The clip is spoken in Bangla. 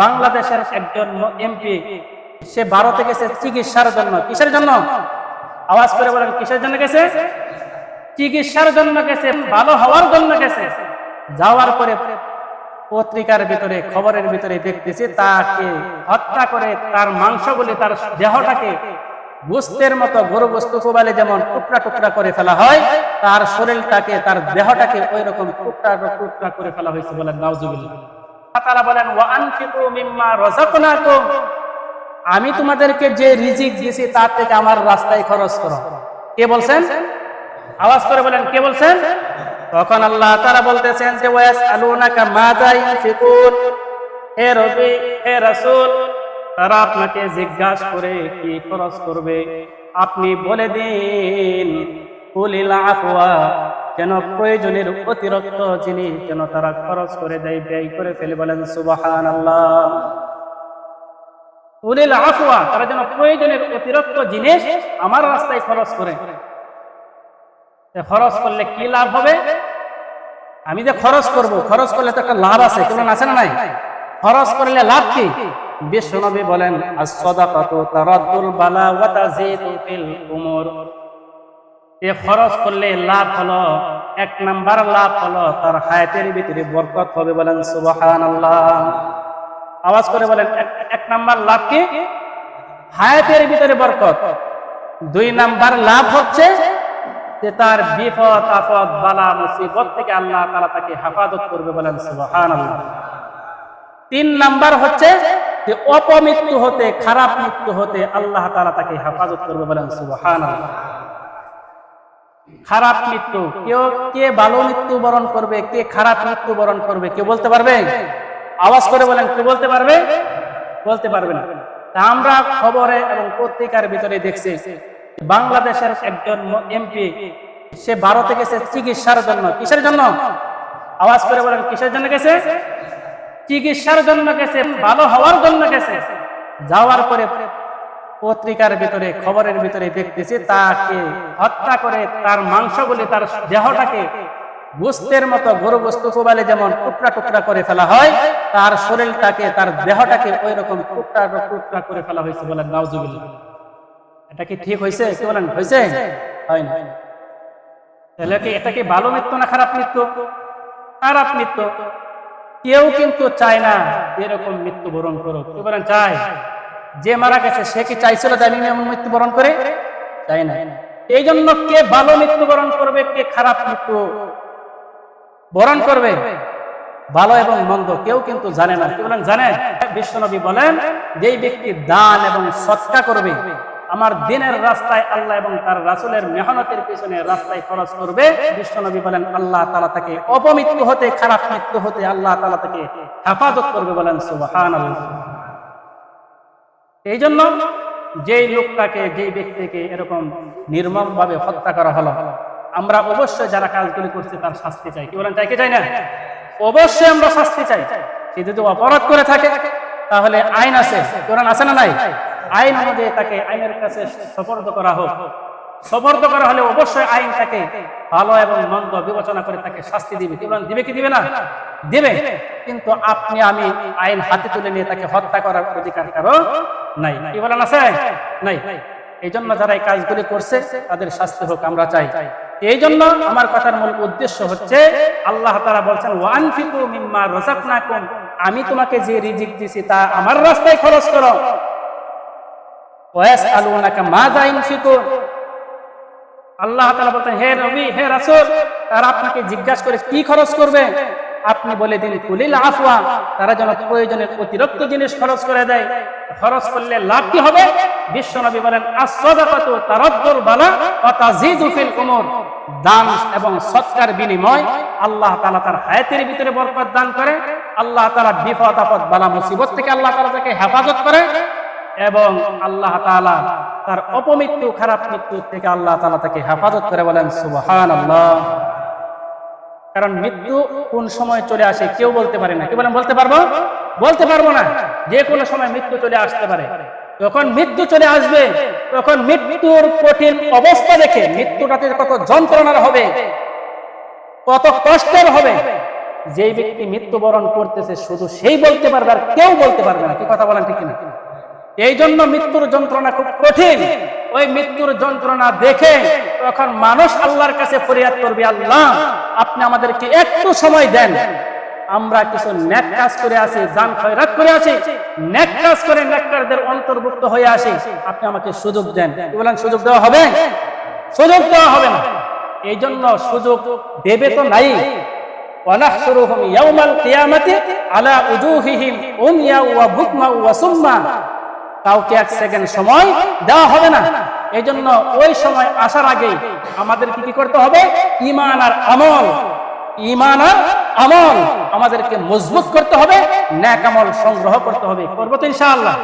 বাংলাদেশের একজন এমপি, সে ভারতে গেছে চিকিৎসার জন্য, কিসের জন্য? আওয়াজ করে বলেন, কিসের জন্য গেছে? চিকিৎসার জন্য গেছে, ভালো হওয়ার জন্য গেছে। যাওয়ার পরে পত্রিকার ভিতরে, খবরের ভিতরে দেখতেছি, তাকে হত্যা করে তার মাংসগুলি, তার দেহটাকে গোস্তের মতো গরু বস্তু কোবালে যেমন টুকরা টুকরা করে ফেলা হয়, তার শরীরটাকে, তার দেহটাকে ওই রকম টুকরা টুকরা করে ফেলা হয়েছে বলেন নাউজুবিল্লাহ। তারা বলেন আমি তোমাদেরকে যে রিজিক দিয়েছি তার থেকে আমার রাস্তায় খরচ করো। কে বলছেন? আওয়াজ করে বলেন, কে বলছেন? তখন আল্লাহ তারা বলতেছেন যে ওয়াস আলুনাকা মাযা ইনফিকুন হে রবি, হে রাসূল, তারা আপনাকে জিজ্ঞাসা করে কি খরচ করবে? আপনি বলে দিন, কুলিল আফওয়া। যেন প্রয়োজনের অতিরিক্ত জিনিস যেন তারা খরচ করে দেয়, ব্যয় করে ফেলে বলেন, সুবহানাল্লাহ। উলিল আফওয়া, তারা যেন প্রয়োজনের অতিরিক্ত জিনিস আমার রাস্তায় খরচ করে। খরচ করলে কি লাভ হবে? আমি যে খরচ করব, খরচ করলে তো একটা লাভ আছে, কোন আছে না নাই? খরচ করলে লাভ কি? বিশ্বনবী বলেন as-sadaqatu তারাদ্দুল বালা ওয়া তাজিদু ফিল উমুর। এ খরচ করলে লাভ হলো, এক নাম্বার লাভ হলো, তার হায়াতের ভিতরে বরকত হবে বলেন সুবহানাল্লাহ। আওয়াজ করে বলেন, এক- নাম্বার লাভ কি? হায়াতের ভিতরে বরকত। দুই নাম্বার লাভ হচ্ছে যে তার বিপদ, আপদ, বালা, মুসিবত থেকে আল্লাহ তাআলা তাকে হেফাজত করবে বলেন সুবহানাল্লাহ। তিন নাম্বার হচ্ছে যে অপমৃত্যু হতে, খারাপ মৃত্যু হতে আল্লাহ তাআলা তাকে হেফাজত করবে বলেন সুবহানাল্লাহ। খারাপ মৃত্যু। কেউ কে ভালো মৃত্যু বরণ করবে, কে খারাপ মৃত্যু বরণ করবে, কেউ বলতে পারবে? আওয়াজ করে বলেন কে বলতে পারবে? বলতে পারবে না। তা আমরা খবরে এবং পত্রিকার ভিতরে দেখছি, বাংলাদেশের একজন এমপি, সে ভারতে গেছে চিকিৎসার জন্য। কিসের জন্য? আওয়াজ করে বলেন, কিসের জন্য গেছে? চিকিৎসার জন্য গেছে, ভালো হওয়ার জন্য গেছে। যাওয়ার পরে পত্রিকার ভিতরে, খবরের ভিতরে দেখতেছি তাকে হত্যা করে তার মাংসগুলি, তার দেহটাকে গোস্তের মতো গরু বস্তু কোবালে যেমন টুকরা টুকরা করে ফেলা হয়, তার শরীরটাকে, তার দেহটাকে ওই রকম টুকরা টুকরা করে ফেলা হয়েছে বলেন নাউজুবিল্লাহ। এটা কি ঠিক হয়েছে? কি বলেন, হয়েছে? হয় না তাহলে কি এটা কি ভালো মৃত্যু না খারাপ মৃত্যু? খারাপ মৃত্যু। কেউ কিন্তু চায় না এরকম মৃত্যু বরণ করুক। কি বলেন, চায়। যে মারা গেছে, সে কি চাইছিল যে আমি এমন মৃত্যুবরণ করে? চাই না এই জন্য কে ভালো মৃত্যুবরণ করবে, কে খারাপ মৃত্যু বরণ করবে? ভালো এবং মন্দ কেউ কিন্তু জানে না। কি বলেন জানেন বিশ্বনবী বলেন, যেই ব্যক্তি দান এবং সৎকা করবে, আমার দিনের রাস্তায় আল্লাহ এবং তার রাসুলের মেহনতের পিছনে রাস্তায় খরচ করবে, বিশ্বনবী বলেন, আল্লাহ তালা তাকে অপমৃত্যু হতে, খারাপ মৃত্যু হতে আল্লাহ তালা তাকে হেফাজত করবে বলেন, সুবহানাল্লাহ। এই জন্য যেই লোকটাকে, যেই ব্যক্তিকে এরকম নির্মমভাবে হত্যা করা হলো, আমরা অবশ্যই যারা কাজগুলি করছি তার শাস্তি চাই। কি বলেন তাই কি চাই না? অবশ্যই আমরা শাস্তি চাই। সে যদি অপরাধ করে থাকে, তাহলে আইন আছে। কোরআন আছে না নাই? আইন অনুযায়ী তাকে আইনের কাছে সপর্দ করা হোক। সপর্দ করা হলে অবশ্যই আইন তাকে ভালো এবং মন্দ বিবেচনা করে তাকে শাস্তি দিবে। দিবে কি দিবে না? দিবে কিন্তু আপনি আমি আইন হাতে তুলে নিয়ে তাকে হত্যা করার অধিকার কারও নাই। কি বলেন আছে? নাই। এই জন্য যারা এই কাজগুলি করছে তাদের শাস্তি হোক আমরা চাই। এই জন্য আমার কথার মূল উদ্দেশ্য হচ্ছে আল্লাহ তারা বলছেন ওয়ান ওয়ানফিকু মিম্মা রাযাকনাকুম। আমি তোমাকে যে রিজিক দিছি তা আমার রাস্তায় খরচ করো। ওয়াস আলুনাকা মাযা ইনফিকুন। আল্লাহ তালা বলতেন, হে নবী, হে রাসুল, তারা আপনাকে জিজ্ঞাসা করে কি খরচ করবে? আপনি বলে দিন, কুলিল আফওয়া তারা যেন প্রয়োজনের অতিরিক্ত জিনিস খরচ করে দেয়। খরচ করলে লাভ কি হবে? বিশ্বনবী বলেন as-সাদাকাতু তারাদ্দুল বালা ওয়া তাজিদু ফিল উমুর দান এবং সৎকার বিনিময় আল্লাহ তাআলা তার হায়াতের ভিতরে বরকত দান করে। আল্লাহ তাআলা বিপদ আপদ, বালা মুসিবত থেকে আল্লাহ তাআলা তাকে হেফাজত করে। এবং আল্লাহ তাআলা তার অপমৃত্যু, খারাপ মৃত্যু থেকে আল্লাহ তাআলা তাকে হেফাজত করে বলেন, সুবহানাল্লাহ। কারণ মৃত্যু কোন সময় চলে আসে কেউ বলতে পারে না। কি বলেন, বলতে পারব? বলতে পারব না। যে কোনো সময় মৃত্যু চলে আসতে পারে। যখন মৃত্যু চলে আসবে, তখন মৃত্যুর কঠিন অবস্থা দেখে মৃত্যুটাতে কত যন্ত্রণার হবে, কত কষ্টের হবে। যেই ব্যক্তি মৃত্যুবরণ করতেছে, শুধু সেই বলতে পারবে আর কেউ বলতে পারবে না। কি কথা বলেন, ঠিক না এই জন্য মৃত্যুর যন্ত্রণা খুব কঠিন ওই মৃত্যুর যন্ত্রণা দেখে তখন মানুষ আল্লাহর কাছে ফরিয়াদ করবে আল্লাহ আপনি আমাদেরকে একটু সময় দেন আমরা কিছু ন্যাক কাজ করে আছি জান খয়রাত করে আছি ন্যাক কাজ করে ন্যাককারদের অন্তর্ভুক্ত হয়ে আসি আপনি আমাকে সুযোগ দেন কি বলেন সুযোগ দেওয়া হবে সুযোগ দেওয়া হবে না এই জন্য সুযোগ দেবে তো নাই ونحشرهم يوم القيامة على وجوههم عميا وبكما وصما কাউকে এক সেকেন্ড সময় দেওয়া হবে না। এই জন্য ওই সময় আসার আগে আমাদেরকে কি করতে হবে? ইমান আর আমল। ইমান আর আমল। আমাদেরকে মজবুত করতে হবে, ন্যাক আমল সংগ্রহ করতে হবে। করব তো ইনশাআল্লাহ।